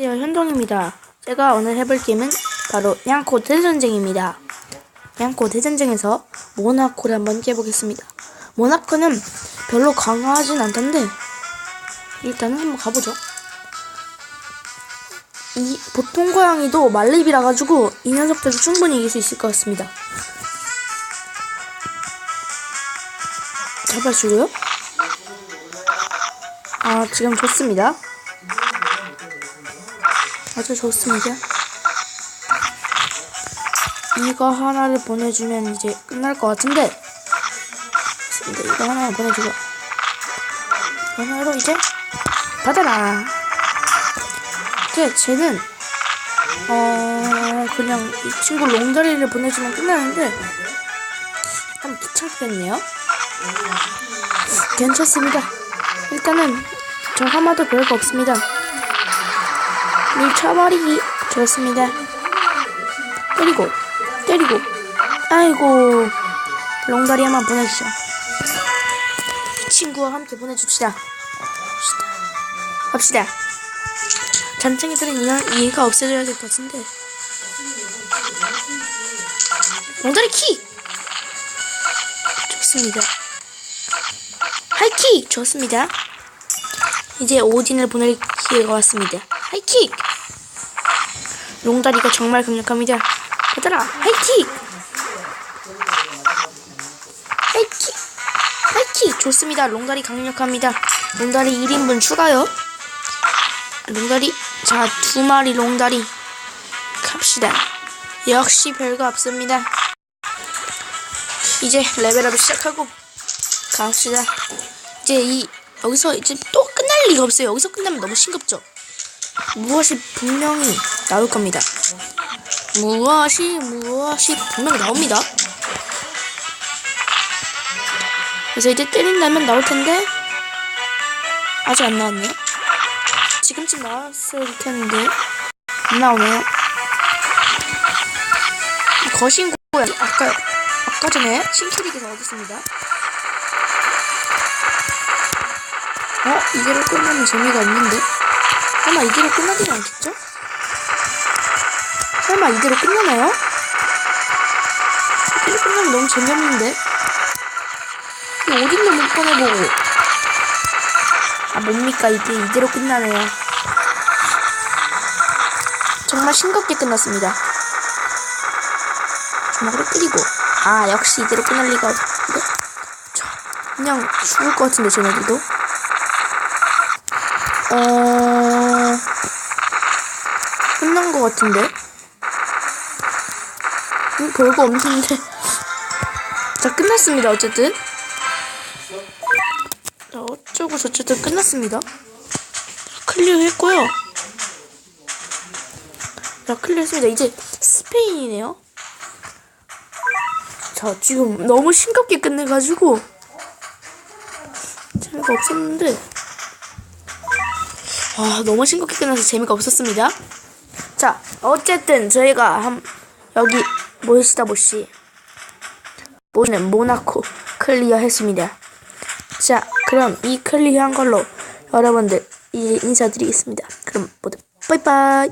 안녕하세요 현동입니다. 제가 오늘 해볼 게임은 바로 양코 대전쟁입니다. 양코 대전쟁에서 모나코를 한번 깨보겠습니다. 모나코는 별로 강하진 않던데 일단은 한번 가보죠. 이 보통 고양이도 말립이라 가지고 이 녀석들도 충분히 이길 수 있을 것 같습니다. 잡아주고요? 아 지금 좋습니다 아주 좋습니다. 이거 하나를 보내주면 이제 끝날 것 같은데. 좋습니다. 이거 하나 보내주고. 하나로 이제 받아라. 이제 쟤는 어 그냥 이 친구 롱다리를 보내주면 끝나는데 약간 귀찮겠네요. 괜찮습니다. 일단은 저 하나도 별거 없습니다. 밀쳐버리기 좋습니다. 때리고 때리고 아이고 롱다리 한번 보내주죠. 이 친구와 함께 보내줍시다. 갑시다. 잔챙이들은 이해가 없어져야 될 것 같은데. 롱다리 킥! 좋습니다. 하이킥! 좋습니다. 이제 오딘을 보낼 기회가 왔습니다. 하이킥! 롱다리가 정말 강력합니다. 얘들아, 하이킥! 하이킥! 하이킥! 좋습니다. 롱다리 강력합니다. 롱다리 1인분 추가요. 롱다리, 자, 두 마리 롱다리. 갑시다. 역시 별거 없습니다. 이제 레벨업을 시작하고 갑시다. 이제 이 여기서 이제 또 끝날 리가 없어요. 여기서 끝나면 너무 싱겁죠. 무엇이 분명히 나올 겁니다. 무엇이 무엇이 분명히 나옵니다. 그래서 이제 때린다면 나올 텐데 아직 안 나왔네요. 지금쯤 나왔을 텐데 안 나오네요. 거신 고양 아까 아까 전에 신캐릭에서 얻었습니다. 어? 이대로 끝나면 재미가 없는데? 설마 이대로 끝나지 않겠죠? 설마 이대로 끝나나요? 이대로 끝나면 너무 재미없는데? 이 어딘데 못 꺼내보고 아 뭡니까 이게 이대로 끝나네요 정말 싱겁게 끝났습니다 주먹으로 때리고 아 역시 이대로 끝날 리가 없는데 저, 그냥 죽을 것 같은데 쟤네들도 어... 끝난 것 같은데? 음, 별거 없는데. 자, 끝났습니다, 어쨌든. 자, 어쩌고 저쩌고 끝났습니다. 클리어 했고요. 자, 클리어 했습니다. 이제 스페인이네요. 자, 지금 너무 싱겁게 끝내가지고. 재미가 없었는데. 아, 너무 싱겁게 끝나서 재미가 없었습니다. 자, 어쨌든 저희가 한 여기 모시다 모시 모시는 모나코 클리어 했습니다. 자, 그럼 이 클리어한 걸로 여러분들 이제 인사드리겠습니다. 그럼 모두 빠이빠이.